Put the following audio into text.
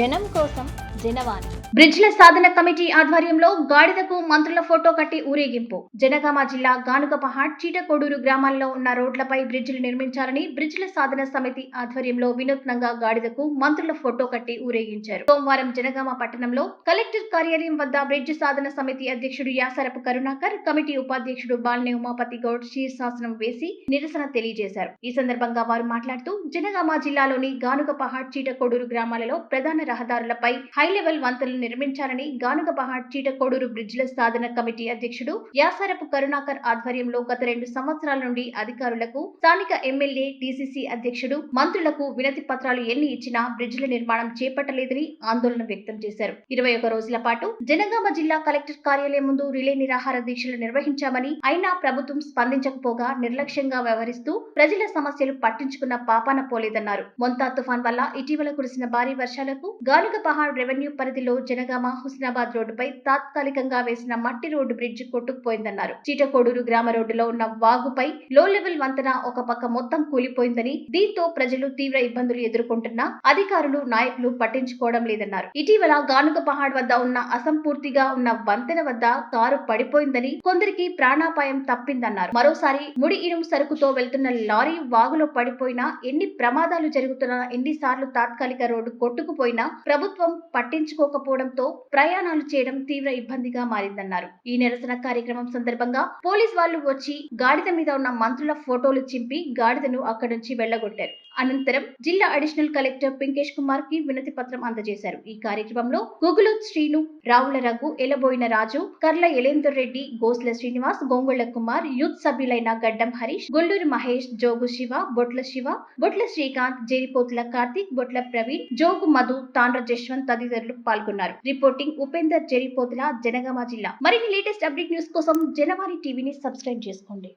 జనం కోసం జనవాణి బ్రిడ్జ్ల సాధన కమిటీ ఆధ్వర్యంలో గాడిదకు మంత్రుల ఫోటో కట్టి ఊరేగింపు. జనగామ జిల్లా గానుగపహాట్ చీటకోడూరు గ్రామాల్లో ఉన్న రోడ్లపై బ్రిడ్జిలు నిర్మించాలని బ్రిడ్జ్ల సాధన సమితి ఆధ్వర్యంలో వినూత్నంగా గాడిదకు మంత్రుల ఫోటో కట్టి ఊరేగించారు. సోమవారం జనగామ పట్టణంలో కలెక్టర్ కార్యాలయం వద్ద బ్రిడ్జ్ సాధన సమితి అధ్యక్షుడు యాసరపు కరుణాకర్ కమిటీ ఉపాధ్యక్షుడు బాలినే ఉమాపతి గౌడ్ శీర్షాసనం వేసి నిరసన తెలియజేశారు. ఈ సందర్భంగా వారు మాట్లాడుతూ జనగామ జిల్లాలోని గానుగపహాట్ చీటకోడూరు గ్రామాలలో ప్రధాన రహదారులపై హై లెవెల్ వంతెనలు నిర్మించాలని గానుగపహాడ్ చీటకోడూరు బ్రిడ్జిల సాధన కమిటీ అధ్యక్షుడు యాసరపు కరుణాకర్ ఆధ్వర్యంలో గత రెండు సంవత్సరాల నుండి అధికారులకు స్థానిక ఎమ్మెల్యే డిసిసి అధ్యక్షుడు మంత్రులకు వినతి పత్రాలు ఎన్ని ఇచ్చినా బ్రిడ్జిల నిర్మాణం చేపట్టలేదని ఆందోళన వ్యక్తం చేశారు. ఇరవై ఒక రోజుల పాటు జనగామ జిల్లా కలెక్టర్ కార్యాలయం ముందు రిలే నిరాహార దీక్షలు నిర్వహించామని అయినా ప్రభుత్వం స్పందించకపోగా నిర్లక్ష్యంగా వ్యవహరిస్తూ ప్రజల సమస్యలు పట్టించుకున్న పాపాన పోలేదన్నారు. మొంతా తుఫాన్ వల్ల ఇటీవల కురిసిన భారీ వర్షాలకు గానుగ పహాడ్ రెవెన్యూ పరిధిలో జనగామ హుస్నాబాద్ రోడ్డుపై తాత్కాలికంగా వేసిన మట్టి రోడ్డు బ్రిడ్జ్ కొట్టుకుపోయిందన్నారు. చీటకోడూరు గ్రామ రోడ్డులో ఉన్న వాగుపై లో లెవెల్ వంతెన ఒక పక్క మొత్తం కూలిపోయిందని దీంతో ప్రజలు తీవ్ర ఇబ్బందులు ఎదుర్కొంటున్నా అధికారులు నాయకులు పట్టించుకోవడం లేదన్నారు. ఇటీవల గానుగ పహాడ్ వద్ద ఉన్న అసంపూర్తిగా ఉన్న వంతెన వద్ద కారు పడిపోయిందని కొందరికి ప్రాణాపాయం తప్పిందన్నారు. మరోసారి ముడి ఇనుము సరుకుతో వెళ్తున్న లారీ వాగులో పడిపోయినా ఎన్ని ప్రమాదాలు జరుగుతున్నా ఎన్నిసార్లు తాత్కాలిక రోడ్డు కొట్టుకుపోయినా ప్రభుత్వం పట్టించుకోకపోవడం పట్టించుకోకపోవడంతో ప్రయాణాలు చేయడం తీవ్ర ఇబ్బందిగా మారిందన్నారు. ఈ నిరసన కార్యక్రమం సందర్భంగా పోలీస్ వాళ్ళు వచ్చి గాడిద మీద ఉన్న మంత్రుల ఫోటోలు చింపి గాడిదను అక్కడి నుంచి వెళ్ళగొట్టారు అనంతరం జిల్లా అడిషనల్ కలెక్టర్ పింకేష్ కుమార్కి వినతి పత్రం అందజేశారు. ఈ కార్యక్రమంలో గుగులు శ్రీను రావుల రఘు ఎలబోయిన రాజు కర్ల ఎలేందర్ రెడ్డి గోస్ల శ్రీనివాస్ గోంగుళ్ళ కుమార్ యూత్ సభ్యులైన గడ్డం హరీష్ గొల్లూరు మహేష్ జోగు శివ బొట్ల శివ బొట్ల శ్రీకాంత్ జేరిపోతుల కార్తీక్ బొట్ల ప్రవీణ్ జోగు మధు తాండ్ర జశ్వంత్ తదితరులు పాల్గొన్నారు. రిపోర్టింగ్ ఉపేందర్ జరిపోతుల జనగామ జిల్లా. మరిన్ని లేటెస్ట్ అప్డేట్ న్యూస్ కోసం జనవారి టీవీని సబ్స్క్రైబ్ చేసుకోండి.